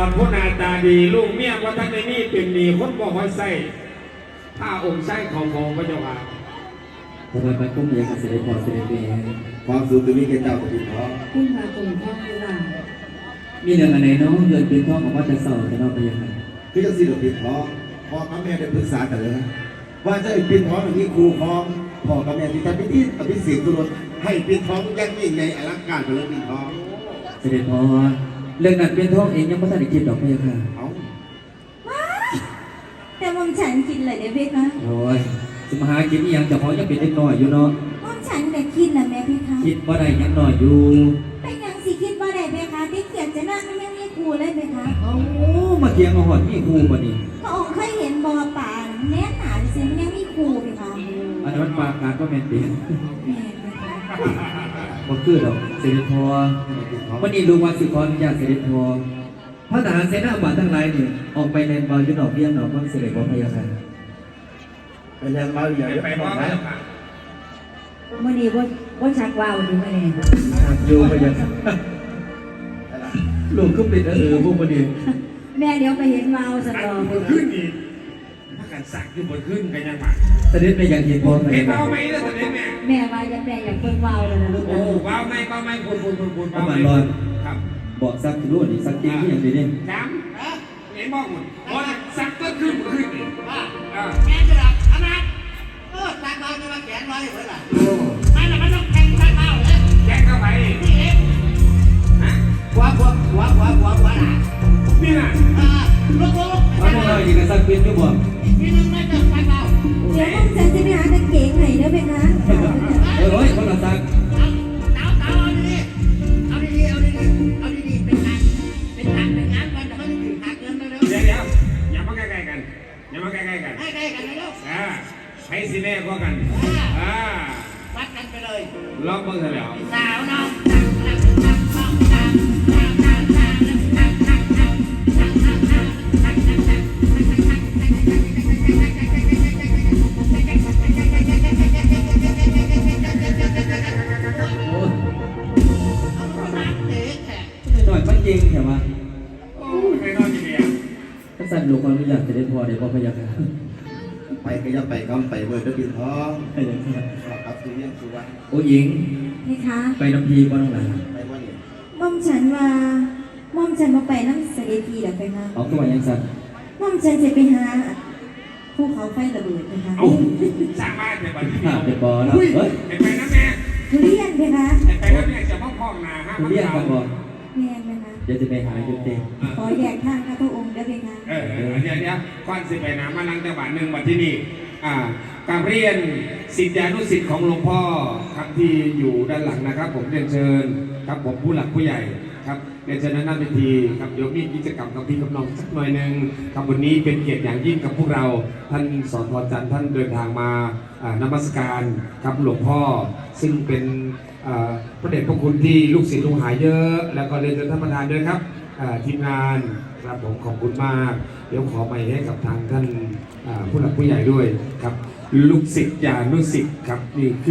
อดผู้หนาตาดี ลูกเมียว่าท่านในนี่เป็นหนีคนบ่คอยใส่ผ้าองค์ใส่ของของพระเจ้าค่ะทำไมมันก็มีการเสด็จพอเสด็จเมย์ความสุขตรงนี้แกเจ้ากับพี่น้องขึ้นมาตรงท้องเวลามีเรื่องอะไรเนาะเรื่องเป็นพ่อของว่าจะสอบจะนอกไปยังไงคือจะสิเราพี่น้องพ่อกับแม่ได้ปรึกษากันเลยนะว่าจะให้พี่น้องอย่างนี้ครูพร้อมพ่อกับแม่ที่ทำพิธีอภิเษกตุลให้พี่น้องอยังยิ่งใหญ่อลังการไปเลยพี่น้องเสด็จพอ เรื่องนั้นเป็นท้องเองยังไม่ทันได้คิดดอกพะยะค่ะเอาแต่มอมฉันคิดเลยเด้อเพคะโอ้ยสมหาคิดอีหยังเจะพอยังเป็นเด็กน้อยอยู่เนาะมอมฉันก็คิดนะแม่เพคะคิดว่าได้ยังน้อยอยู่เป็นหยังสิคิดว่าได้เพคะที่เขียนจะนั่งมันยังมีครูเลยเพคะเอ้ามาเถียงมาหอดมีครูบ่นี่พระองค์เคยเห็นบอป่าแน่หนาสิมันยังมีครูเพคะอันนั้นมันปากการก็แม่นเตียงแม่เพคะ บ่คือดอกเสด็จพอ วันนี้ลุงว่าสิขออนุญาตเสด็จพอพระทหารเสนาบาตทั้งหลายนี่ออกไปในบายุนอกเรียงนอกมันเสด็จบ่พะยะค่ะเป็นยังมาอย่างไปพ่อพระเจ้าค่ะมื่อนี้ว่าว่าชักว่าวดีมื่อนี้อยู่พะยะค่ะลูกก็เป็นเออพวกบ่นี่แม่เดี๋ยวไปเห็นว่าวสอันตอบนขึ้นอีกถ้า กันสักอยู่บนขึ้นกันยังไงเสด็จไปยังเห็นพอพะเห็นยะค่ะเบาไหมล่ะตอนนี้แม่แม่ว่าอยากแม่อยากเพิ่งว่าวเลยนะลูกโอ้นะเบาไหมเบาไหมคุณคุณคุณคุณเอาเบาไหมมาลอยครับบอกสักรู้นี่สักจริงที่อย่างนี้นี่จำเห็นบอกหมดโอ้ยสักก็ขึ้นขึ้นอีกอ่าแกจะดับอนาคตเออตาเราจะมาแขนไว้เหรอล่ะโอ้ไม่ละมันต้องแทงใส่เท้าเลยแจ้งเข้าไปนี่เองฮะหัวหัวหัวหัวหัวหัวหล่ะนี่น่ะอ่าลุก เขาบราอยู่กันสักพียงด้วยบ่เดี๋จจะไปหากาเกงไหนเด้อเพคะเออร้ยคเดี๋ยวเดี๋ยวอย่ามาใกล้ๆกันอย่ามาใกล้ๆกันอ่าใครสิแน่กว่ากันอ่าวัดกันไปเลยล็อกเบิ้งเถอะแล้ว สาวน้องตักตักตักต้องตัก แต่ว่าโอ้ยไม่นอนจีเดียท่านสั่นลูกขออนุญาตเสด็จพ่อเดี๋ยวพ่อพยักหน้าไปก็อยังไปก็ไปเบิดเด้อปิ่นทองไปเลยครับครับสุเรียนสุวรรณโอ้หญิงเพคะไปน้ำพีบ่น้องหลานไปว่าเนี่ยม่อมฉันว่าม่อมฉันมาไปน้ำเสด็จพีดอกเพคะออกตัวยังสั่นม่อมฉันจะไปหาภูเขาไฟระเบิดเพคะเอาสร้างบ้านแต่บัดนี้ข้าเป็นบอแล้วเฮ้ยเห็นไปนะแม่ทุเรียนเพคะเห็นไปนะแม่จะมาพองนาฮะคุณเรียกกันบอกแม่นเพคะเดี๋ยวจะไปหาจุดเต็มขอแยกทางกับพระองค์เด้อเพคะเออเออเดี๋ยวเดี๋ยวก่อนสิไปนะมาลังจังหวะหนึ่งมาที่นี่อ่าการเรียนสิทธิานุสิทธิ์ของหลวงพ่อครับที่อยู่ด้านหลังนะครับ ผมเรียนเชิญครับผมผู้หลักผู้ใหญ่ครับเรียนเชิญนั่นหน้าเวทีครับเดี๋ยวมีกิจกรรมกับพี่กับน้องสักหน่อยหนึ่งครับวันนี้เป็นเกียรติอย่างยิ่งกับพวกเรา ท่านสอนทอจันทร์ท่านเดินทางมาอ่านมัสการครับหลวงพ่อซึ่งเป็นอ่าพระเดชพระคุณที่ลูกศิษย์ลูกหาเยอะ แล้วก็เรียนเชิญท่านประธานด้วยครับทีมงานครับผมขอบคุณมาก เดี๋ยวขอไปให้กับทางท่านผู้หลักผู้ใหญ่ด้วยครับ ลูกศิษย์ยานุศิษย์ครับนี่คือ